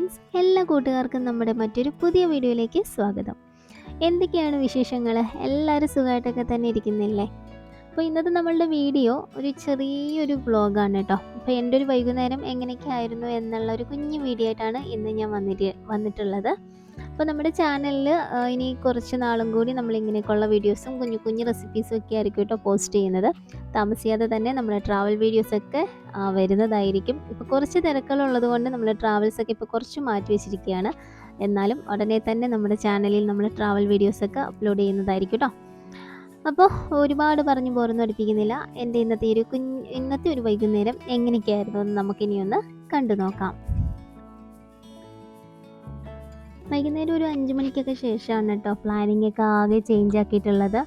Friends എല്ലാ കൂട്ടുകാർക്കും നമ്മുടെ മറ്റൊരു പുതിയ വീഡിയോയിലേക്ക് സ്വാഗതം. എന്തൊക്കെയാണ് വിശേഷങ്ങൾ എല്ലാവരും സുഖമായിട്ടൊക്കെ തന്നെ ഇരിക്കുന്നില്ലേ? അപ്പോൾ ഇന്നത്തെ നമ്മളുടെ വീഡിയോ ഒരു ചെറിയൊരു വ്ളോഗാണ് കേട്ടോ. അപ്പോൾ എന്റെ ഒരു വൈകുന്നേരം എങ്ങനെയൊക്കെ ആയിരുന്നു എന്നുള്ള ഒരു കുഞ്ഞു വീഡിയോ ആയിട്ടാണ് ഇന്ന് ഞാൻ വന്നിട്ട് വന്നിട്ടുള്ളത്. അപ്പോൾ നമ്മുടെ ചാനലിൽ ഇനി കുറച്ച് നാളും കൂടി നമ്മൾ ഇങ്ങനെയൊക്കെയുള്ള വീഡിയോസും കുഞ്ഞു കുഞ്ഞു റെസിപ്പീസും ഒക്കെ ആയിരിക്കും കേട്ടോ പോസ്റ്റ് ചെയ്യുന്നത്. താമസിയാതെ തന്നെ നമ്മുടെ ട്രാവൽ വീഡിയോസൊക്കെ വരുന്നതായിരിക്കും. ഇപ്പോൾ കുറച്ച് തിരക്കുകളുള്ളത് കൊണ്ട് നമ്മൾ ട്രാവൽസൊക്കെ ഇപ്പോൾ കുറച്ച് മാറ്റി വെച്ചിരിക്കുകയാണ്. എന്നാലും ഉടനെ തന്നെ നമ്മുടെ ചാനലിൽ നമ്മൾ ട്രാവൽ വീഡിയോസൊക്കെ അപ്ലോഡ് ചെയ്യുന്നതായിരിക്കും കേട്ടോ. അപ്പോൾ ഒരുപാട് പറഞ്ഞു പോറൊന്നും അടുപ്പിക്കുന്നില്ല എന്റെ ഇന്നത്തെ ഒരു കുഞ്ഞ് ഇന്നത്തെ ഒരു വൈകുന്നേരം എങ്ങനെയൊക്കെയായിരുന്നു എന്ന് നമുക്കിനി ഒന്ന് കണ്ടു നോക്കാം. വൈകുന്നേരം ഒരു അഞ്ച് മണിക്കൊക്കെ ശേഷമാണ് കേട്ടോ പ്ലാനിങ് ഒക്കെ ആകെ ചേഞ്ച് ആക്കിയിട്ടുള്ളത്.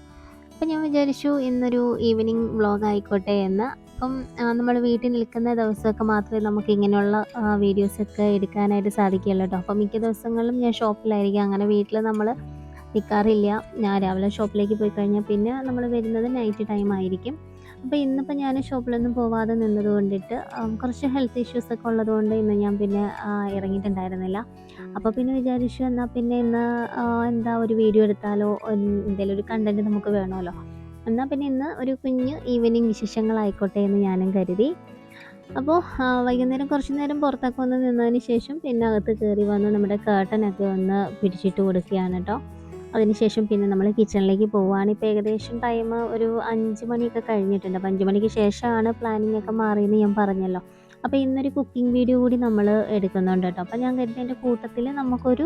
അപ്പം ഞാൻ വിചാരിച്ചു ഇന്നൊരു ഈവനിങ് വ്ളോഗ് ആയിക്കോട്ടെ എന്ന്. അപ്പം നമ്മൾ വീട്ടിൽ നിൽക്കുന്ന ദിവസമൊക്കെ മാത്രമേ നമുക്ക് ഇങ്ങനെയുള്ള വീഡിയോസൊക്കെ എടുക്കാനായിട്ട് സാധിക്കുകയുള്ളൂ കേട്ടോ. അപ്പം മിക്ക ദിവസങ്ങളും ഞാൻ ഷോപ്പിലായിരിക്കും. അങ്ങനെ വീട്ടിൽ നമ്മൾ നിൽക്കാറില്ല ഞാൻ രാവിലെ ഷോപ്പിലേക്ക് പോയി കഴിഞ്ഞാൽ പിന്നെ നമ്മൾ വരുന്നത് നൈറ്റ് ടൈം ആയിരിക്കും. അപ്പോൾ ഇന്നിപ്പോൾ ഞാൻ ഷോപ്പിലൊന്നും പോവാതെ നിന്നത് കൊണ്ടിട്ട് കുറച്ച് ഹെൽത്ത് ഇഷ്യൂസൊക്കെ ഉള്ളതുകൊണ്ട് ഉള്ളത് കൊണ്ട് ഇന്ന് ഞാൻ പിന്നെ ഇറങ്ങിയിട്ടുണ്ടായിരുന്നില്ല. അപ്പോൾ പിന്നെ വിചാരിച്ചു എന്നാൽ പിന്നെ ഇന്ന് എന്താ ഒരു വീഡിയോ എടുത്താലോ? എന്തെങ്കിലും ഒരു കണ്ടന്റ് നമുക്ക് വേണമല്ലോ എന്നാൽ പിന്നെ ഇന്ന് ഒരു കുഞ്ഞ് ഈവനിങ് വിശേഷങ്ങളായിക്കോട്ടെ എന്ന് ഞാനും കരുതി. അപ്പോൾ വൈകുന്നേരം കുറച്ച് നേരം പുറത്തൊക്കെ വന്ന് നിന്നതിന് ശേഷം പിന്നെ അകത്ത് കയറി വന്ന് നമ്മുടെ കേട്ടനൊക്കെ ഒന്ന് പിടിച്ചിട്ട് കൊടുക്കുകയാണ് കേട്ടോ അതിനുശേഷം പിന്നെ നമ്മൾ കിച്ചണിലേക്ക് പോവുകയാണ്. ഇപ്പോൾ ഏകദേശം ടൈം ഒരു അഞ്ച് മണിയൊക്കെ കഴിഞ്ഞിട്ടുണ്ട്. അപ്പോൾ അഞ്ച് മണിക്ക് ശേഷമാണ് പ്ലാനിങ് ഒക്കെ മാറിയെന്ന് ഞാൻ പറഞ്ഞല്ലോ. അപ്പോൾ ഇന്നൊരു കുക്കിംഗ് വീഡിയോ കൂടി നമ്മൾ എടുക്കുന്നുണ്ട് കേട്ടോ അപ്പോൾ ഞാൻ കരുതിയതിന്റെ കൂട്ടത്തിൽ നമുക്കൊരു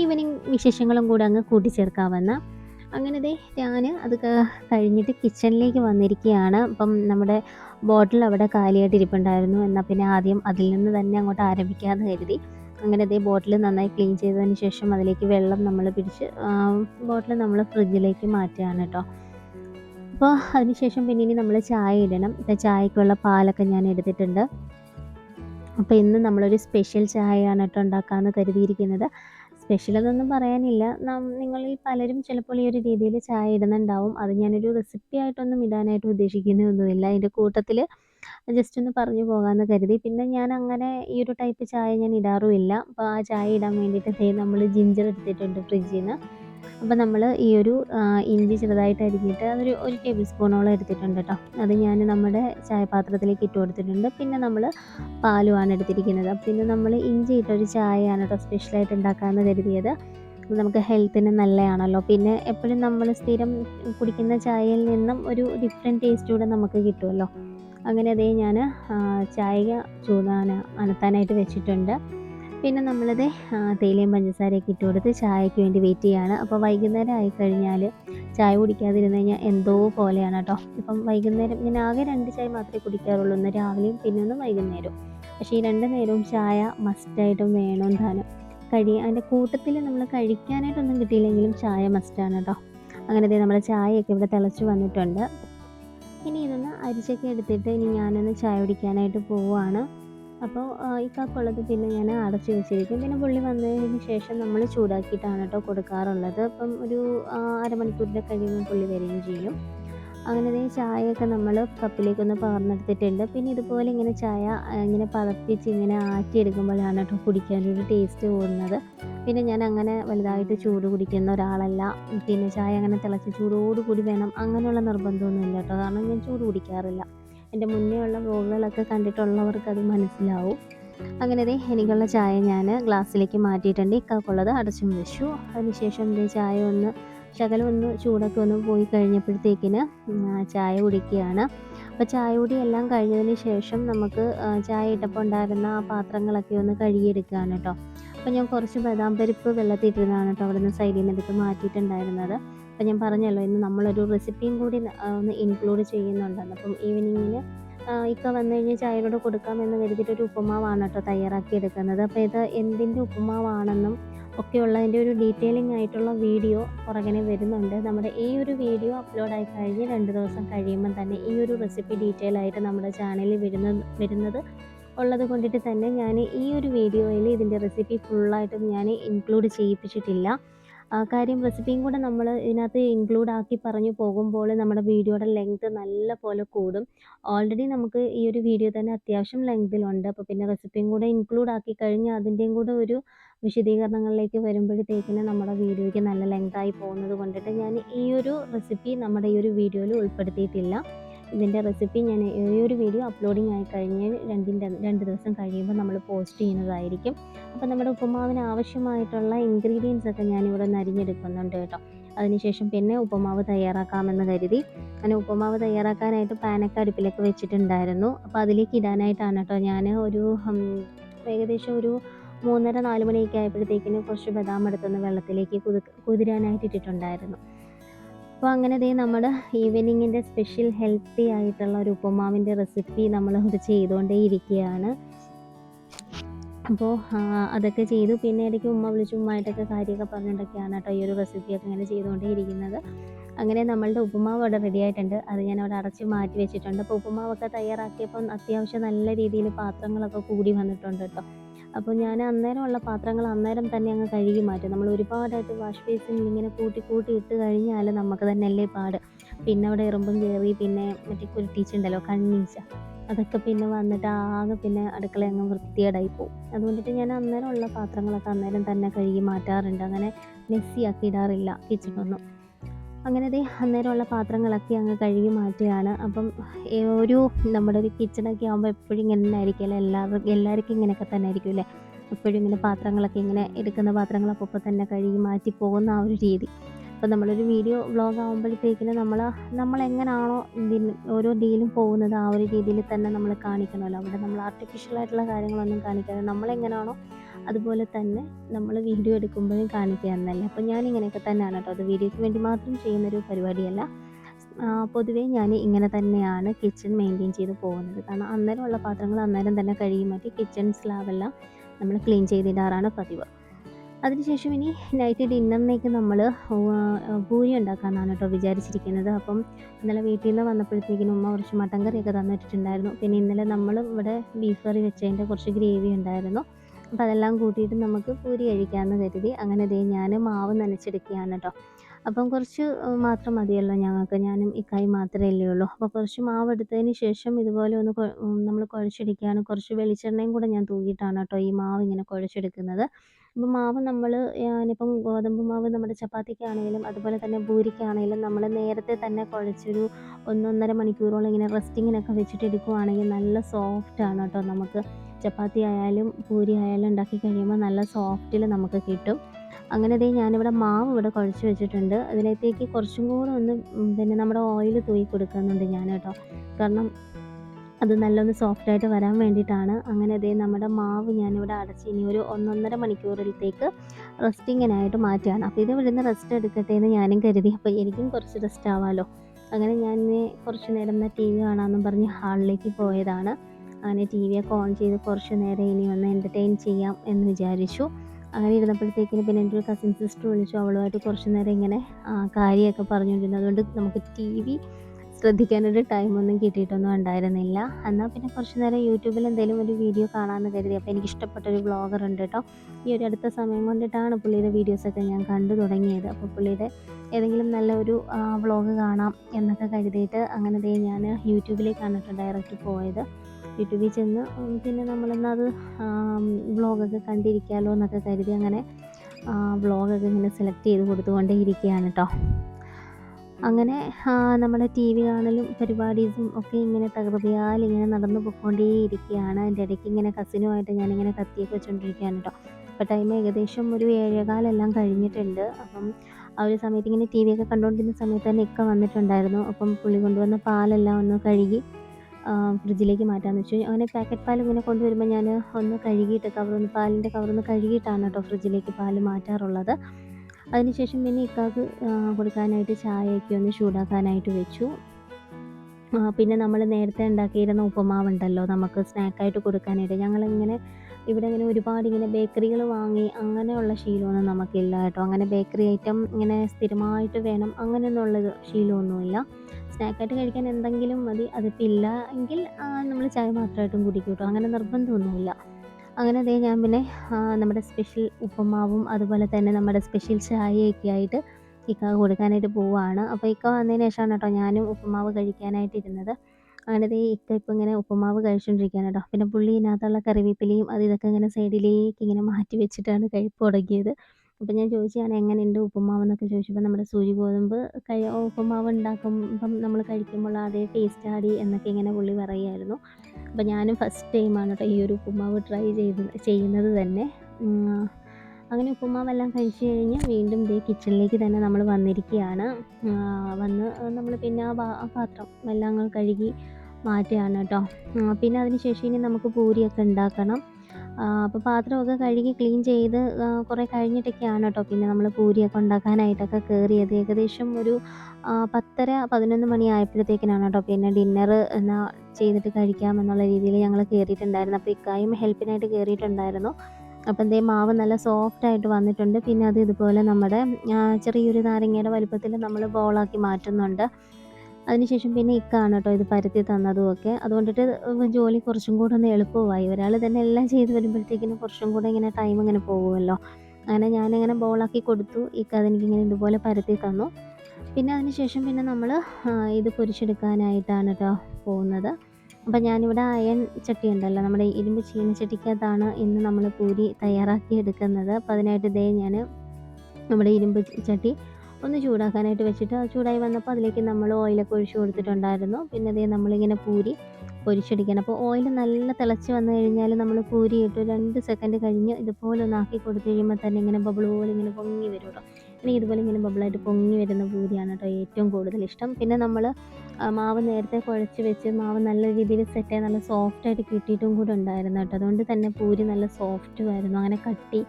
ഈവനിങ് വിശേഷങ്ങളും കൂടെ അങ്ങ് കൂട്ടിച്ചേർക്കാമെന്ന്. അങ്ങനെ ദേ ഞാൻ അത് കഴിഞ്ഞിട്ട് കിച്ചണിലേക്ക് വന്നിരിക്കുകയാണ്. അപ്പം നമ്മുടെ ബോട്ടിൽ അവിടെ കാലിയായിട്ട് ഇരിപ്പുണ്ടായിരുന്നു. എന്നാൽ പിന്നെ ആദ്യം അതിൽ നിന്ന് തന്നെ അങ്ങോട്ട് ആരംഭിക്കാമെന്ന് കരുതി. അങ്ങനെ അതേ ബോട്ടിൽ നന്നായി ക്ലീൻ ചെയ്തതിന് ശേഷം അതിലേക്ക് വെള്ളം നമ്മൾ പിടിച്ച് ബോട്ടിൽ നമ്മൾ ഫ്രിഡ്ജിലേക്ക് മാറ്റുകയാണ് കേട്ടോ അപ്പോൾ അതിനുശേഷം പിന്നെ ഇനി നമ്മൾ ചായ ഇടണം. ചായക്കുള്ള പാലൊക്കെ ഞാൻ എടുത്തിട്ടുണ്ട്. അപ്പോൾ ഇന്ന് നമ്മളൊരു സ്പെഷ്യൽ ചായയാണ് കേട്ടോ ഉണ്ടാക്കാമെന്ന് കരുതിയിരിക്കുന്നത്. സ്പെഷ്യൽ എന്നൊന്നും പറയാനില്ല. നാം നിങ്ങളിൽ പലരും ചിലപ്പോൾ ഈ ഒരു രീതിയിൽ ചായ ഇടുന്നുണ്ടാവും. അത് ഞാനൊരു റെസിപ്പി ആയിട്ടൊന്നും ഇടാനായിട്ട് ഉദ്ദേശിക്കുന്നൊന്നുമില്ല അതിന്റെ കൂട്ടത്തിൽ ജസ്റ്റ് ഒന്ന് പറഞ്ഞു പോകാമെന്ന് കരുതി. പിന്നെ ഞാൻ അങ്ങനെ ഈ ഒരു ടൈപ്പ് ചായ ഞാൻ ഇടാറുമില്ല. അപ്പോൾ ആ ചായ ഇടാൻ വേണ്ടിയിട്ട് നമ്മൾ ജിഞ്ചർ എടുത്തിട്ടുണ്ട് ഫ്രിഡ്ജിൽ നിന്ന് അപ്പോൾ നമ്മൾ ഈ ഒരു ഇഞ്ചി ചെറുതായിട്ട് അരിഞ്ഞിട്ട് അതൊരു ഒരു ടേബിൾ സ്പൂണോളം എടുത്തിട്ടുണ്ട് കേട്ടോ അത് ഞാൻ നമ്മുടെ ചായപാത്രത്തിലേക്ക് ഇട്ട് കൊടുത്തിട്ടുണ്ട്. പിന്നെ നമ്മൾ പാലുമാണ് എടുത്തിരിക്കുന്നത്. പിന്നെ നമ്മൾ ഇഞ്ചി ഇട്ടൊരു ചായയാണ് കേട്ടോ സ്പെഷ്യലായിട്ട് ഉണ്ടാക്കാമെന്ന് കരുതിയത്. നമുക്ക് ഹെൽത്തിന് നല്ലതാണല്ലോ. പിന്നെ എപ്പോഴും നമ്മൾ സ്ഥിരം കുടിക്കുന്ന ചായയിൽ നിന്നും ഒരു ഡിഫറെന്റ് ടേസ്റ്റ് കൂടെ നമുക്ക് കിട്ടുമല്ലോ അങ്ങനെ അതേ ഞാൻ ചായ ചൂടാൻ അനത്താനായിട്ട് വെച്ചിട്ടുണ്ട്. പിന്നെ നമ്മളത് തേയിലയും പഞ്ചസാരയൊക്കെ ഇട്ട് കൊടുത്ത് ചായയ്ക്ക് വേണ്ടി വെയിറ്റ് ചെയ്യുകയാണ് അപ്പോൾ വൈകുന്നേരം ആയിക്കഴിഞ്ഞാൽ ചായ കുടിക്കാതിരുന്ന് കഴിഞ്ഞാൽ എന്തോ പോലെയാണ് കേട്ടോ ഇപ്പം വൈകുന്നേരം ഞാൻ ആകെ രണ്ട് ചായ മാത്രമേ കുടിക്കാറുള്ളൂ. ഒന്ന് രാവിലെയും പിന്നെ ഒന്ന് വൈകുന്നേരവും. പക്ഷേ ഈ രണ്ട് നേരവും ചായ മസ്റ്റായിട്ടും വേണം താനും. കഴി അതിന്റെ കൂട്ടത്തിൽ നമ്മൾ കഴിക്കാനായിട്ടൊന്നും കിട്ടിയില്ലെങ്കിലും ചായ മസ്റ്റാണ് കേട്ടോ അങ്ങനത്തെ നമ്മൾ ചായയൊക്കെ ഇവിടെ തിളച്ച് വന്നിട്ടുണ്ട്. ഇനി ഇതൊന്ന് അരിച്ചൊക്കെ എടുത്തിട്ട് ഇനി ഞാനൊന്ന് ചായ കുടിക്കാനായിട്ട് പോവുകയാണ് അപ്പോൾ ഈ ഇക്കാക്കുള്ളത് പിന്നെ ഞാൻ അടച്ചു വെച്ചിരിക്കും. പിന്നെ പുള്ളി വന്നതിന് ശേഷം നമ്മൾ ചൂടാക്കിയിട്ടാണ് കേട്ടോ കൊടുക്കാറുള്ളത്. അപ്പം ഒരു അരമണിക്കൂറിന്റെ കഴിയുമ്പോൾ പുള്ളി വരികയും ചെയ്യും. അങ്ങനെ ചായയൊക്കെ നമ്മൾ കപ്പിലേക്കൊന്ന് പകർന്നെടുത്തിട്ടുണ്ട് പിന്നെ ഇതുപോലെ ഇങ്ങനെ ചായ ഇങ്ങനെ പതപ്പിച്ച് ഇങ്ങനെ ആറ്റിയെടുക്കുമ്പോഴാണ് കേട്ടോ കുടിക്കാനൊരു ടേസ്റ്റ് പോകുന്നത് പിന്നെ ഞാൻ അങ്ങനെ വലുതായിട്ട് ചൂട് കുടിക്കുന്ന ഒരാളല്ല. പിന്നെ ചായ അങ്ങനെ തിളച്ച് ചൂടോടുകൂടി വേണം. അങ്ങനെയുള്ള നിർബന്ധമൊന്നുമില്ല കേട്ടോ. കാരണം ഞാൻ ചൂട് കുടിക്കാറില്ല. എന്റെ മുന്നേ ഉള്ള വ്ലോഗുകളൊക്കെ കണ്ടിട്ടുള്ളവർക്ക് അത് മനസ്സിലാവും. അങ്ങനെ ദേ എനിക്കുള്ള ചായ ഞാൻ ഗ്ലാസ്സിലേക്ക് മാറ്റിയിട്ടുണ്ട്. ഇക്കാക്കുള്ളത് അടച്ചും വെച്ചു. അതിനുശേഷം എന്റെ ചായ ഒന്ന് ശകലം ഒന്ന് ചൂടൊക്കെ ഒന്ന് പോയി കഴിഞ്ഞപ്പോഴത്തേക്കിന് ചായ കുടിക്കുകയാണ്. അപ്പോൾ ചായ കുടി എല്ലാം കഴിഞ്ഞതിന് ശേഷം നമുക്ക് ചായ ഇട്ടപ്പോൾ ഉണ്ടായിരുന്ന ആ പാത്രങ്ങളൊക്കെ ഒന്ന് കഴുകിയെടുക്കുകയാണ് കേട്ടോ. അപ്പോൾ ഞാൻ കുറച്ച് ബദാം പരിപ്പ് വെള്ളത്തിട്ടിരുന്നതാണ് കേട്ടോ അവിടെ നിന്ന് സൈഡിൽ നിന്ന് എടുത്ത് മാറ്റിയിട്ടുണ്ടായിരുന്നത്. അപ്പോൾ ഞാൻ പറഞ്ഞല്ലോ ഇന്ന് നമ്മളൊരു റെസിപ്പിയും കൂടി ഒന്ന് ഇൻക്ലൂഡ് ചെയ്യുന്നുണ്ടെന്ന്. അപ്പം ഈവനിങ്ങിന് ഇക്ക വന്നു കഴിഞ്ഞാൽ ചായയോട് കൊടുക്കാമെന്ന് കരുതിയിട്ട് ഒരു ഉപ്പുമാവാണ് കേട്ടോ തയ്യാറാക്കി എടുക്കുന്നത് അപ്പോൾ ഇത് എന്തിന്റെ ഉപ്പുമാവാണെന്നും ഒക്കെയുള്ളതിന്റെ ഒരു ഡീറ്റെയിലിംഗ് ആയിട്ടുള്ള വീഡിയോ പുറകനെ വരുന്നുണ്ട്. നമ്മുടെ ഈ ഒരു വീഡിയോ അപ്ലോഡ് ആയി കഴിഞ്ഞ് രണ്ട് ദിവസം കഴിയുമ്പോൾ തന്നെ ഈ ഒരു റെസിപ്പി ഡീറ്റെയിൽ ആയിട്ട് നമ്മുടെ ചാനലിൽ വരുന്ന വരുന്നത് ഉള്ളത് കൊണ്ടിട്ട് തന്നെ ഞാൻ ഈ ഒരു വീഡിയോയിൽ ഇതിന്റെ റെസിപ്പി ഫുള്ളായിട്ടും ഞാൻ ഇൻക്ലൂഡ് ചെയ്യിപ്പിച്ചിട്ടില്ല. കാര്യം റെസിപ്പിയും കൂടെ നമ്മൾ ഇതിനകത്ത് ഇൻക്ലൂഡ് ആക്കി പറഞ്ഞു പോകുമ്പോൾ നമ്മുടെ വീഡിയോയുടെ ലെങ്ത് നല്ല പോലെ കൂടും. ഓൾറെഡി നമുക്ക് ഈ ഒരു വീഡിയോ തന്നെ അത്യാവശ്യം ലെങ്തിലുണ്ട് അപ്പോൾ പിന്നെ റെസിപ്പിയും കൂടെ ഇൻക്ലൂഡ് ആക്കി കഴിഞ്ഞാൽ അതിന്റെയും കൂടെ ഒരു വിശദീകരണങ്ങളിലേക്ക് വരുമ്പോഴത്തേക്കിന് നമ്മുടെ വീഡിയോയ്ക്ക് നല്ല ലെങ്തായി പോകുന്നത് കൊണ്ടിട്ട് ഞാൻ ഈ ഒരു റെസിപ്പി നമ്മുടെ ഈ ഒരു വീഡിയോയിൽ ഉൾപ്പെടുത്തിയിട്ടില്ല. ഇതിന്റെ റെസിപ്പി ഞാൻ ഈ ഒരു വീഡിയോ അപ്ലോഡിങ് ആയി കഴിഞ്ഞ് രണ്ടിന്റെ രണ്ട് ദിവസം കഴിയുമ്പോൾ നമ്മൾ പോസ്റ്റ് ചെയ്യുന്നതായിരിക്കും. അപ്പോൾ നമ്മുടെ ഉപ്പുമാവിന് ആവശ്യമായിട്ടുള്ള ഇൻഗ്രീഡിയൻസ് ഒക്കെ ഞാനിവിടെ നിന്ന് അരിഞ്ഞെടുക്കുന്നുണ്ട് കേട്ടോ. അതിനുശേഷം പിന്നെ ഉപ്പുമാവ് തയ്യാറാക്കാമെന്ന് കരുതി. അങ്ങനെ ഉപ്പുമാവ് തയ്യാറാക്കാനായിട്ട് പാനൊക്കെ അടുപ്പിലൊക്കെ വെച്ചിട്ടുണ്ടായിരുന്നു. അപ്പോൾ അതിലേക്ക് ഇടാനായിട്ടാണ് കേട്ടോ ഞാൻ ഒരു ഏകദേശം ഒരു മൂന്നര നാല് മണിയൊക്കെ ആയപ്പോഴത്തേക്കിന് കുറച്ച് ബദാം എടുത്തൊന്ന് വെള്ളത്തിലേക്ക് കുതി കുതിരാനായിട്ട് ഇട്ടിട്ടുണ്ടായിരുന്നു. അപ്പോൾ അങ്ങനെ ദേ നമ്മുടെ ഈവനിങ്ങിന്റെ സ്പെഷ്യൽ ഹെൽത്തി ആയിട്ടുള്ള ഒരു ഉപ്പുമാവിന്റെ റെസിപ്പി നമ്മൾ ഇത് ചെയ്തുകൊണ്ടേ ഇരിക്കുകയാണ്. അപ്പോൾ അതൊക്കെ ചെയ്തു. പിന്നെ ഇടയ്ക്ക് ഉമ്മ വിളിച്ച് ഉമ്മായിട്ടൊക്കെ കാര്യമൊക്കെ പറഞ്ഞിട്ടൊക്കെയാണ് കേട്ടോ ഈ ഒരു റെസിപ്പിയൊക്കെ ഇങ്ങനെ ചെയ്തുകൊണ്ടേ ഇരിക്കുന്നത്. അങ്ങനെ നമ്മളുടെ ഉപ്പുമാവ് അവിടെ റെഡി ആയിട്ടുണ്ട്. അത് ഞാൻ അവിടെ അടച്ച് മാറ്റി വെച്ചിട്ടുണ്ട്. അപ്പോൾ ഉപ്പുമാവൊക്കെ തയ്യാറാക്കിയപ്പോൾ അത്യാവശ്യം നല്ല രീതിയിൽ പാത്രങ്ങളൊക്കെ കൂടി വന്നിട്ടുണ്ട് കേട്ടോ. അപ്പോൾ ഞാൻ അന്നേരമുള്ള പാത്രങ്ങൾ അന്നേരം തന്നെ അങ്ങ് കഴുകി മാറ്റും. നമ്മൾ ഒരുപാടായിട്ട് വാഷ് ബേസിനിൽ ഇങ്ങനെ കൂട്ടി കൂട്ടി ഇട്ട് കഴിഞ്ഞാൽ നമുക്ക് തന്നെയല്ലേ പാട്. പിന്നെ അവിടെ ഇറുമ്പും കയറി പിന്നെ മറ്റേ കുരുട്ടീച്ചുണ്ടല്ലോ കണ്ണീച്ച. അതൊക്കെ പിന്നെ വന്നിട്ട് ആകെ പിന്നെ അടുക്കള അങ്ങ് വൃത്തികേടായി പോകും അതുകൊണ്ടിട്ട് ഞാൻ അന്നേരമുള്ള പാത്രങ്ങളൊക്കെ അന്നേരം തന്നെ കഴുകി മാറ്റാറുണ്ട്. അങ്ങനെ മെസ്സിയാക്കി ഇടാറില്ല കിച്ചണൊന്നും അങ്ങനെ അതേ അന്നേരമുള്ള പാത്രങ്ങളൊക്കെ അങ്ങ് കഴുകി മാറ്റുകയാണ്. അപ്പം ഒരു നമ്മുടെ ഒരു കിച്ചണൊക്കെ ആകുമ്പോൾ എപ്പോഴും ഇങ്ങനെ തന്നെ ആയിരിക്കുമല്ലോ? എല്ലാവർക്കും എല്ലാവർക്കും ഇങ്ങനെയൊക്കെ തന്നെ ആയിരിക്കും അല്ലേ? എപ്പോഴും ഇങ്ങനെ പാത്രങ്ങളൊക്കെ ഇങ്ങനെ എടുക്കുന്ന പാത്രങ്ങളൊക്കെ അപ്പോൾ തന്നെ കഴുകി മാറ്റി പോകുന്ന ആ ഒരു രീതി. അപ്പോൾ നമ്മളൊരു വീഡിയോ വ്ളോഗ് ആകുമ്പോഴത്തേക്കിന് നമ്മൾ നമ്മൾ എങ്ങനെയാണോ ഓരോ ഡീലും പോകുന്നത് ആ ഒരു രീതിയിൽ തന്നെ നമ്മൾ കാണിക്കണമല്ലോ. അവിടെ നമ്മൾ ആർട്ടിഫിഷ്യൽ ആയിട്ടുള്ള കാര്യങ്ങളൊന്നും കാണിക്കാതെ നമ്മളെങ്ങനെയാണോ അതുപോലെ തന്നെ നമ്മൾ വീഡിയോ എടുക്കുമ്പോഴും കാണിക്കുക അപ്പോൾ ഞാൻ ഇങ്ങനെയൊക്കെ തന്നെയാണ് കേട്ടോ. അത് വീഡിയോയ്ക്ക് വേണ്ടി മാത്രം ചെയ്യുന്നൊരു പരിപാടിയല്ല. പൊതുവേ ഞാൻ ഇങ്ങനെ തന്നെയാണ് കിച്ചൺ മെയിന്റെയിൻ ചെയ്ത് പോകുന്നത്. കാരണം അന്നേരമുള്ള പാത്രങ്ങൾ അന്നേരം തന്നെ കഴുകി മാറ്റി കിച്ചൺ സ്ലാബെല്ലാം നമ്മൾ ക്ലീൻ ചെയ്തിടാറാണ് പതിവ്. അതിനുശേഷം ഇനി നൈറ്റ് ഡിന്നറിനേക്ക് നമ്മൾ പൂരി ഉണ്ടാക്കാനാണ് കേട്ടോ വിചാരിച്ചിരിക്കുന്നത്. അപ്പം ഇന്നലെ വീട്ടിൽ നിന്ന് വന്നപ്പോഴത്തേക്കിനും ഉമ്മ കുറച്ച് മട്ടൻ കറിയൊക്കെ തന്നിട്ടുണ്ടായിരുന്നു പിന്നെ ഇന്നലെ നമ്മൾ ഇവിടെ ബീഫ് കറി വെച്ചതിന്റെ കുറച്ച് ഗ്രേവി ഉണ്ടായിരുന്നു. അപ്പോൾ അതെല്ലാം കൂട്ടിയിട്ട് നമുക്ക് പൂരി കഴിക്കാമെന്ന് കരുതി. അങ്ങനെ ദേ ഞാൻ മാവ് നനച്ചെടുക്കുകയാണ് കേട്ടോ അപ്പം കുറച്ച് മാത്രം മതിയല്ലോ ഞങ്ങൾക്ക്. ഞാനും ഇക്കായി മാത്രമേ ഉള്ളൂ. അപ്പോൾ കുറച്ച് മാവ് എടുത്തതിന് ശേഷം ഇതുപോലെ ഒന്ന് നമ്മൾ കുഴച്ചെടുക്കുകയാണ്. കുറച്ച് വെളിച്ചെണ്ണയും കൂടെ ഞാൻ തൂക്കിയിട്ടാണ് കേട്ടോ ഈ മാവ് ഇങ്ങനെ കുഴച്ചെടുക്കുന്നത്. അപ്പോൾ മാവ് നമ്മൾ ഞാനിപ്പം ഗോതമ്പ് മാവ് നമ്മുടെ ചപ്പാത്തിക്കാണെങ്കിലും അതുപോലെ തന്നെ പൂരിക്കാണെങ്കിലും നമ്മൾ നേരത്തെ തന്നെ കുഴച്ചൊരു ഒന്നൊന്നര മണിക്കൂറോളം ഇങ്ങനെ റെസ്റ്റിങ്ങിനൊക്കെ വെച്ചിട്ട് എടുക്കുവാണെങ്കിൽ നല്ല സോഫ്റ്റാണ് കേട്ടോ നമുക്ക്. ചപ്പാത്തി ആയാലും പൂരി ആയാലും ഉണ്ടാക്കി കഴിയുമ്പോൾ നല്ല സോഫ്റ്റിൽ നമുക്ക് കിട്ടും. അങ്ങനെ ദേ ഞാനിവിടെ മാവ് ഇവിടെ കുഴച്ച് വെച്ചിട്ടുണ്ട്. അതിനകത്തേക്ക് കുറച്ചും കൂടെ ഒന്ന് പിന്നെ നമ്മുടെ ഓയിൽ തൂയി കൊടുക്കുന്നുണ്ട് ഞാൻ കേട്ടോ കാരണം അത് നല്ലൊന്ന് സോഫ്റ്റായിട്ട് വരാൻ വേണ്ടിയിട്ടാണ്. അങ്ങനെ അതേ നമ്മുടെ മാവ് ഞാനിവിടെ അടച്ച് ഇനി ഒരു ഒന്നൊന്നര മണിക്കൂറിലത്തേക്ക് റെസ്റ്റിങ്ങിനായിട്ട് മാറ്റുകയാണ്. അപ്പോൾ ഇത് ഇവിടുന്ന് റെസ്റ്റ് എടുക്കട്ടെ എന്ന് ഞാനും കരുതി. അപ്പോൾ എനിക്കും കുറച്ച് റെസ്റ്റ് ആവാമല്ലോ അങ്ങനെ ഞാൻ കുറച്ച് നേരം ടി വി കാണാമെന്നും പറഞ്ഞ് ഹാളിലേക്ക് പോയതാണ്. അങ്ങനെ ടി വി ഒക്കെ ഓൺ ചെയ്ത് കുറച്ച് നേരം ഇനി ഒന്ന് എന്റർടൈൻ ചെയ്യാം എന്ന് വിചാരിച്ചു. അങ്ങനെ ഇരുന്നപ്പോഴത്തേക്കിന് പിന്നെ എന്റെ ഒരു കസിൻ സിസ്റ്റർ വിളിച്ചു. അവളുമായിട്ട് കുറച്ച് നേരം ഇങ്ങനെ കാര്യമൊക്കെ പറഞ്ഞുകൊണ്ടിരുന്നു. അതുകൊണ്ട് നമുക്ക് ടി വി ശ്രദ്ധിക്കാനൊരു ടൈമൊന്നും കിട്ടിയിട്ടൊന്നും ഉണ്ടായിരുന്നില്ല. എന്നാൽ പിന്നെ കുറച്ച് നേരം യൂട്യൂബിൽ എന്തെങ്കിലും ഒരു വീഡിയോ കാണാമെന്ന് കരുതി. അപ്പോൾ എനിക്ക് ഇഷ്ടപ്പെട്ട ഒരു വ്ളോഗർ ഉണ്ട് കേട്ടോ ഈ ഒരു അടുത്ത സമയം കൊണ്ടിട്ടാണ് പുള്ളിയുടെ വീഡിയോസൊക്കെ ഞാൻ കണ്ടു തുടങ്ങിയത്. അപ്പോൾ പുള്ളിയുടെ ഏതെങ്കിലും നല്ല ഒരു വ്ളോഗ് കാണാം എന്നൊക്കെ കരുതിയിട്ട് അങ്ങനെ ഞാൻ യൂട്യൂബിലേക്ക് കേട്ടോ ഡയറക്റ്റ് പോയത്. യൂട്യൂബിൽ ചെന്ന് പിന്നെ നമ്മളെന്നാൽ അത് വ്ളോഗൊക്കെ കണ്ടിരിക്കാമല്ലോ എന്നൊക്കെ കരുതി അങ്ങനെ വ്ളോഗൊക്കെ ഇങ്ങനെ സെലക്ട് ചെയ്ത് കൊടുത്തുകൊണ്ടേ ഇരിക്കുകയാണ് കേട്ടോ അങ്ങനെ നമ്മുടെ ടി വി കാണലും പരിപാടീസും ഒക്കെ ഇങ്ങനെ തകൃതിയാൽ ഇങ്ങനെ നടന്നു പോയിക്കൊണ്ടേയിരിക്കുകയാണ് അതിന്റെ ഇടയ്ക്ക് ഇങ്ങനെ കസിനുമായിട്ട് ഞാനിങ്ങനെ കത്തിയൊക്കെ വെച്ചുകൊണ്ടിരിക്കുകയാണ് കേട്ടോ അപ്പോൾ ടൈം ഏകദേശം ഒരു ഏഴേകാലെല്ലാം കഴിഞ്ഞിട്ടുണ്ട്. അപ്പം ആ ഒരു സമയത്ത് ഇങ്ങനെ ടി വി ഒക്കെ കണ്ടുകൊണ്ടിരുന്ന സമയത്ത് തന്നെ ഇക്ക വന്നിട്ടുണ്ടായിരുന്നു. അപ്പം പുള്ളി കൊണ്ടുവന്ന പാലെല്ലാം ഒന്ന് കഴുകി ഫ്രിഡ്ജിലേക്ക് മാറ്റാമെന്ന് വെച്ചു അങ്ങനെ പാക്കറ്റ് പാൽ ഇങ്ങനെ കൊണ്ടുവരുമ്പോൾ ഞാൻ ഒന്ന് കഴുകിയിട്ട് കവറൊന്ന് പാലിന്റെ കവറൊന്ന് കഴുകിയിട്ടാണ് കേട്ടോ ഫ്രിഡ്ജിലേക്ക് പാൽ മാറ്റാറുള്ളത്. അതിനുശേഷം പിന്നെ ഇക്കാക്ക് കൊടുക്കാനായിട്ട് ചായയൊക്കെ ഒന്ന് ചൂടാക്കാനായിട്ട് വെച്ചു. പിന്നെ നമ്മൾ നേരത്തെ ഉണ്ടാക്കിയിരുന്ന ഉപ്പുമാവുണ്ടല്ലോ നമുക്ക് സ്നാക്കായിട്ട് കൊടുക്കാനായിട്ട്. ഞങ്ങളിങ്ങനെ ഇവിടെ ഇങ്ങനെ ഒരുപാട് ഇങ്ങനെ ബേക്കറികൾ വാങ്ങി അങ്ങനെയുള്ള ശീലമൊന്നും നമുക്കില്ല കേട്ടോ. അങ്ങനെ ബേക്കറി ഐറ്റം ഇങ്ങനെ സ്ഥിരമായിട്ട് വേണം അങ്ങനെയൊന്നുള്ളത് ശീലമൊന്നുമില്ല. സ്നാക്കായിട്ട് കഴിക്കാൻ എന്തെങ്കിലും മതി. അതിപ്പോൾ ഇല്ല എങ്കിൽ നമ്മൾ ചായ മാത്രമായിട്ടും കുടിക്കൂട്ടോ. കേട്ടോ അങ്ങനെ നിർബന്ധമൊന്നുമില്ല. അങ്ങനെ അതേ ഞാൻ പിന്നെ നമ്മുടെ സ്പെഷ്യൽ ഉപ്പുമാവും അതുപോലെ തന്നെ നമ്മുടെ സ്പെഷ്യൽ ചായയൊക്കെ ആയിട്ട് ഇക്ക കൊടുക്കാനായിട്ട് പോവുകയാണ് അപ്പോൾ ഇക്ക വന്നതിന് ശേഷമാണ് കേട്ടോ ഞാനും ഉപ്പുമാവ് കഴിക്കാനായിട്ട് ഇരുന്നത്. അങ്ങനെ ദേ ഇക്ക ഇപ്പോൾ ഇങ്ങനെ ഉപ്പുമാവ് കഴിച്ചുകൊണ്ടിരിക്കുകയാണ് കേട്ടോ. പിന്നെ പുള്ളി ഇതിനകത്തുള്ള കറിവേപ്പിലയും അത് ഇതൊക്കെ ഇങ്ങനെ സൈഡിലേക്ക് ഇങ്ങനെ മാറ്റി വെച്ചിട്ടാണ് കഴിപ്പ് തുടങ്ങിയത്. അപ്പോൾ ഞാൻ ചോദിച്ചതാണ് എങ്ങനെയുണ്ട് ഉപ്പുമാവ്? എന്നൊക്കെ ചോദിച്ചപ്പോൾ നമ്മുടെ സൂചി ഗോതമ്പ് കൈ ഉപ്പുമാവ് ഉണ്ടാക്കുമ്പം നമ്മൾ കഴിക്കുമ്പോൾ അതേ ടേസ്റ്റ് ആടി എന്നൊക്കെ ഇങ്ങനെ പുള്ളി പറയുമായിരുന്നു അപ്പം ഞാനും ഫസ്റ്റ് ടൈമാണ് കേട്ടോ ഈ ഒരു ഉപ്പുമാവ് ട്രൈ ചെയ്ത് ചെയ്യുന്നത് തന്നെ. അങ്ങനെ ഉപ്പുമാവെല്ലാം കഴിച്ചു കഴിഞ്ഞ് വീണ്ടും ഇതേ കിച്ചണിലേക്ക് തന്നെ നമ്മൾ വന്നിരിക്കുകയാണ് വന്ന് നമ്മൾ പിന്നെ ആ പാത്രം എല്ലാം കഴുകി മാറ്റുകയാണ് കേട്ടോ പിന്നെ അതിന് ശേഷം ഇനി നമുക്ക് പൂരിയൊക്കെ ഉണ്ടാക്കണം. അപ്പോൾ പാത്രമൊക്കെ കഴുകി ക്ലീൻ ചെയ്ത് കുറേ കഴിഞ്ഞിട്ടൊക്കെയാണ് കേട്ടോ പിന്നെ നമ്മൾ പൂരിയൊക്കെ ഉണ്ടാക്കാനായിട്ടൊക്കെ കയറിയത് ഏകദേശം ഒരു പത്തര പതിനൊന്ന് മണി ആയപ്പോഴത്തേക്കിനാണ് കേട്ടോ പിന്നെ ഡിന്നർ എന്നാൽ ചെയ്തിട്ട് കഴിക്കാം എന്നുള്ള രീതിയിൽ ഞങ്ങൾ കയറിയിട്ടുണ്ടായിരുന്നു അപ്പോൾ ഇക്കായും ഹെൽപ്പിനായിട്ട് കയറിയിട്ടുണ്ടായിരുന്നു അപ്പോൾ എന്തേ മാവ് നല്ല സോഫ്റ്റ് ആയിട്ട് വന്നിട്ടുണ്ട്. പിന്നെ അത് ഇതുപോലെ നമ്മുടെ ചെറിയൊരു നാരങ്ങയുടെ വലുപ്പത്തിൽ നമ്മൾ ബോളാക്കി മാറ്റുന്നുണ്ട്. അതിനുശേഷം പിന്നെ ഇക്കാണ് കേട്ടോ ഇത് പരത്തി തന്നതും ഒക്കെ. അതുകൊണ്ടിട്ട് ജോലി കുറച്ചും കൂടെ ഒന്ന് എളുപ്പമായി. ഒരാൾ തന്നെ എല്ലാം ചെയ്ത് വരുമ്പോഴത്തേക്കിനും കുറച്ചും കൂടെ ഇങ്ങനെ ടൈം ഇങ്ങനെ പോകുമല്ലോ. അങ്ങനെ ഞാനിങ്ങനെ ബോളാക്കി കൊടുത്തു. ഇക്ക അതെനിക്കിങ്ങനെ ഇതുപോലെ പരത്തി തന്നു. പിന്നെ അതിനുശേഷം പിന്നെ നമ്മൾ ഇത് പൊരിച്ചെടുക്കാനായിട്ടാണ് കേട്ടോ പോകുന്നത്. അപ്പം ഞാനിവിടെ അയൺ ചട്ടി ഉണ്ടല്ലോ നമ്മുടെ ഇരുമ്പ് ചീനച്ചട്ടിക്കകത്താണ് ഇന്ന് നമ്മൾ പൂരി തയ്യാറാക്കി എടുക്കുന്നത്. അപ്പോൾ അതിനായിട്ട് ഇതേ ഞാൻ നമ്മുടെ ഇരുമ്പ് ചട്ടി ഒന്ന് ചൂടാക്കാനായിട്ട് വെച്ചിട്ട് ചൂടായി വന്നപ്പോൾ അതിലേക്ക് നമ്മൾ ഓയിലൊക്കെ ഒഴിച്ചു കൊടുത്തിട്ടുണ്ടായിരുന്നു. പിന്നെ അതേ നമ്മളിങ്ങനെ പൂരി പൊരിച്ചെടുക്കണം അപ്പോൾ ഓയിൽ നല്ല തിളച്ച് വന്നു കഴിഞ്ഞാൽ നമ്മൾ പൂരി ഇട്ട് രണ്ട് സെക്കൻഡ് കഴിഞ്ഞ് ഇതുപോലെ ഒന്ന് ആക്കി കൊടുത്തു കഴിയുമ്പോൾ തന്നെ ഇങ്ങനെ ബബിൾ പോലെ ഇങ്ങനെ പൊങ്ങി വരും കേട്ടോ. എനിക്ക് ഇതുപോലെ ഇങ്ങനെ ബബിളായിട്ട് പൊങ്ങി വരുന്ന പൂരിയാണ് കേട്ടോ ഏറ്റവും കൂടുതൽ ഇഷ്ടം. പിന്നെ നമ്മൾ മാവ് നേരത്തെ കുഴച്ച് വെച്ച് മാവ് നല്ല രീതിയിൽ സെറ്റ് സെറ്റായി നല്ല സോഫ്റ്റായിട്ട് കിട്ടിയിട്ടും കൂടെ ഉണ്ടായിരുന്നു കേട്ടോ. അതുകൊണ്ട് തന്നെ പൂരി നല്ല സോഫ്റ്റുമായിരുന്നു അങ്ങനെ കട്ടി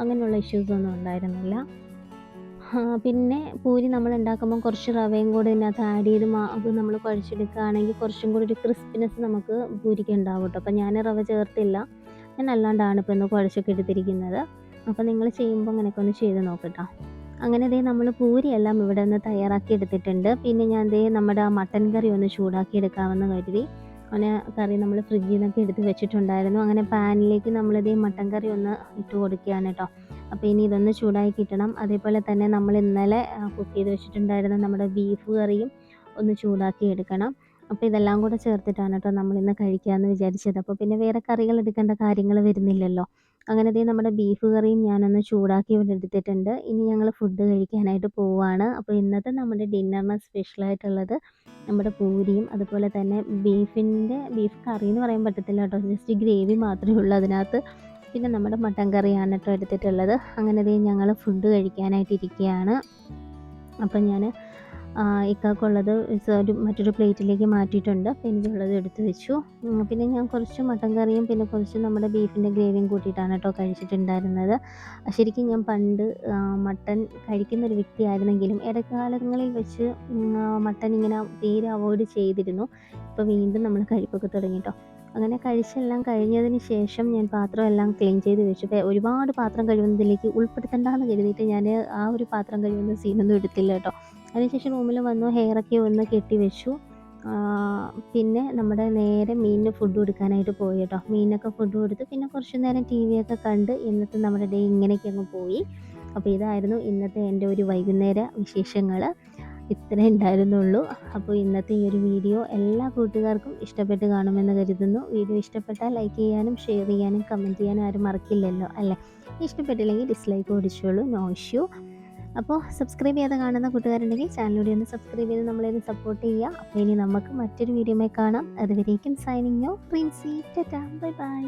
അങ്ങനെയുള്ള ഇഷ്യൂസൊന്നും ഉണ്ടായിരുന്നില്ല. പിന്നെ പൂരി നമ്മൾ ഉണ്ടാക്കുമ്പോൾ കുറച്ച് റവയും കൂടെ ഇതിനകത്ത് ആഡ് ചെയ്ത് മാവ് നമ്മൾ കുഴച്ചെടുക്കുകയാണെങ്കിൽ കുറച്ചും കൂടി ഒരു ക്രിസ്പിനെസ് നമുക്ക് പൂരിക്ക് ഉണ്ടാവും കേട്ടോ അപ്പോൾ ഞാൻ റവ ചേർത്തില്ല. ഞാൻ അല്ലാണ്ടാണ് ഇപ്പോൾ ഇന്ന് കുഴച്ചൊക്കെ എടുത്തിരിക്കുന്നത്. അപ്പോൾ നിങ്ങൾ ചെയ്യുമ്പോൾ അങ്ങനെയൊക്കെ ഒന്ന് ചെയ്ത് നോക്കട്ടോ അങ്ങനെ ദേ നമ്മൾ പൂരിയെല്ലാം ഇവിടെ നിന്ന് തയ്യാറാക്കി എടുത്തിട്ടുണ്ട്. പിന്നെ ഞാൻ ദേ നമ്മുടെ ആ മട്ടൻ കറി ഒന്ന് ചൂടാക്കി എടുക്കാമെന്ന് കരുതി. അങ്ങനെ കറി നമ്മൾ ഫ്രിഡ്ജിൽ നിന്നൊക്കെ എടുത്ത് വെച്ചിട്ടുണ്ടായിരുന്നു. അങ്ങനെ പാനിലേക്ക് നമ്മളിതേ മട്ടൻ കറി ഒന്ന് ഇട്ട് കൊടുക്കുകയാണ് കേട്ടോ അപ്പോൾ ഇനി ഇതൊന്ന് ചൂടായി കിട്ടണം. അതേപോലെ തന്നെ നമ്മൾ ഇന്നലെ കുക്ക് ചെയ്ത് വെച്ചിട്ടുണ്ടായിരുന്ന നമ്മുടെ ബീഫ് കറിയും ഒന്ന് ചൂടാക്കി എടുക്കണം. അപ്പോൾ ഇതെല്ലാം കൂടെ ചേർത്തിട്ടാണ് കേട്ടോ നമ്മൾ ഇന്ന് കഴിക്കാമെന്ന് വിചാരിച്ചത്. അപ്പോൾ പിന്നെ വേറെ കറികൾ എടുക്കേണ്ട കാര്യങ്ങൾ വരുന്നില്ലല്ലോ. അങ്ങനെ ദേ നമ്മുടെ ബീഫ് കറിയും ഞാനൊന്ന് ചൂടാക്കി ഇവിടെ എടുത്തിട്ടുണ്ട്. ഇനി ഞങ്ങൾ ഫുഡ് കഴിക്കാനായിട്ട് പോവുകയാണ് അപ്പോൾ ഇന്നത്തെ നമ്മുടെ ഡിന്നറിന് സ്പെഷ്യലായിട്ടുള്ളത് നമ്മുടെ പൂരിയും അതുപോലെ തന്നെ ബീഫിന്റെ ബീഫ് കറി എന്ന് പറയാൻ പറ്റത്തില്ല കേട്ടോ. ജസ്റ്റ് ഗ്രേവി മാത്രമേ ഉള്ളൂ അതിനകത്ത്. പിന്നെ നമ്മുടെ മട്ടൻ കറിയാണ് കേട്ടോ എടുത്തിട്ടുള്ളത്. അങ്ങനെ ദേ ഞങ്ങൾ ഫുഡ് കഴിക്കാനായിട്ട് ഇരിക്കുകയാണ്. അപ്പം ഞാൻ ഇക്കാക്കുള്ളത് ഒരു മറ്റൊരു പ്ലേറ്റിലേക്ക് മാറ്റിയിട്ടുണ്ട്. അപ്പോൾ എനിക്കുള്ളത് എടുത്തു വെച്ചു. പിന്നെ ഞാൻ കുറച്ച് മട്ടൻ കറിയും പിന്നെ കുറച്ച് നമ്മുടെ ബീഫിന്റെ ഗ്രേവിയും കൂട്ടിയിട്ടാണ് കേട്ടോ കഴിച്ചിട്ടുണ്ടായിരുന്നത്. ശരിക്കും ഞാൻ പണ്ട് മട്ടൻ കഴിക്കുന്ന ഒരു വ്യക്തിയായിരുന്നെങ്കിലും ഇടക്കാലങ്ങളിൽ വെച്ച് മട്ടൻ ഇങ്ങനെ തീരെ അവോയ്ഡ് ചെയ്തിരുന്നു. ഇപ്പോൾ വീണ്ടും നമ്മൾ കഴിപ്പൊക്കെ തുടങ്ങി കേട്ടോ. അങ്ങനെ കഴിച്ചെല്ലാം കഴിഞ്ഞതിന് ശേഷം ഞാൻ പാത്രമെല്ലാം ക്ലീൻ ചെയ്ത് വെച്ചു. ഒരുപാട് പാത്രം കഴിവുന്നതിലേക്ക് ഉൾപ്പെടുത്തണ്ടെന്ന് കരുതിയിട്ട് ഞാൻ ആ ഒരു പാത്രം കഴുകുന്ന സീനൊന്നും എടുത്തില്ല കേട്ടോ. അതിനുശേഷം റൂമിൽ വന്നു ഹെയറൊക്കെ ഒന്ന് കെട്ടി വെച്ചു. പിന്നെ നമ്മുടെ നേരെ മീനിന് ഫുഡ് കൊടുക്കാനായിട്ട് പോയി കേട്ടോ. മീനൊക്കെ ഫുഡ് കൊടുത്ത് പിന്നെ കുറച്ച് നേരം ടി വി ഒക്കെ കണ്ട് ഇന്നത്തെ നമ്മുടെ ഡേ ഇങ്ങനെയൊക്കെ അങ്ങ് പോയി. അപ്പോൾ ഇതായിരുന്നു ഇന്നത്തെ എന്റെ ഒരു വൈകുന്നേര വിശേഷങ്ങൾ ഇത്രേ ഉണ്ടായിരുന്നുള്ളൂ അപ്പോൾ ഇന്നത്തെ ഈ ഒരു വീഡിയോ എല്ലാ കൂട്ടുകാർക്കും ഇഷ്ടപ്പെട്ട് കാണുമെന്ന് കരുതുന്നു. വീഡിയോ ഇഷ്ടപ്പെട്ടാൽ ലൈക്ക് ചെയ്യാനും ഷെയർ ചെയ്യാനും കമന്റ് ചെയ്യാനും ആരും മറക്കില്ലല്ലോ അല്ലേ? ഇഷ്ടപ്പെട്ടില്ലെങ്കിൽ ഡിസ്ലൈക്ക് ഓടിച്ചോളൂ. നോ ഇഷ്യൂ അപ്പോൾ സബ്സ്ക്രൈബ് ചെയ്യാതെ കാണുന്ന കൂട്ടുകാരുണ്ടെങ്കിൽ ചാനലിലൂടെ ഒന്ന് സബ്സ്ക്രൈബ് ചെയ്ത് നമ്മളെ ഒന്ന് സപ്പോർട്ട് ചെയ്യുക. അപ്പോൾ ഇനി നമുക്ക് മറ്റൊരു വീഡിയോയിൽ കാണാം. അതുവരേക്കും signing off Princy Tata bye by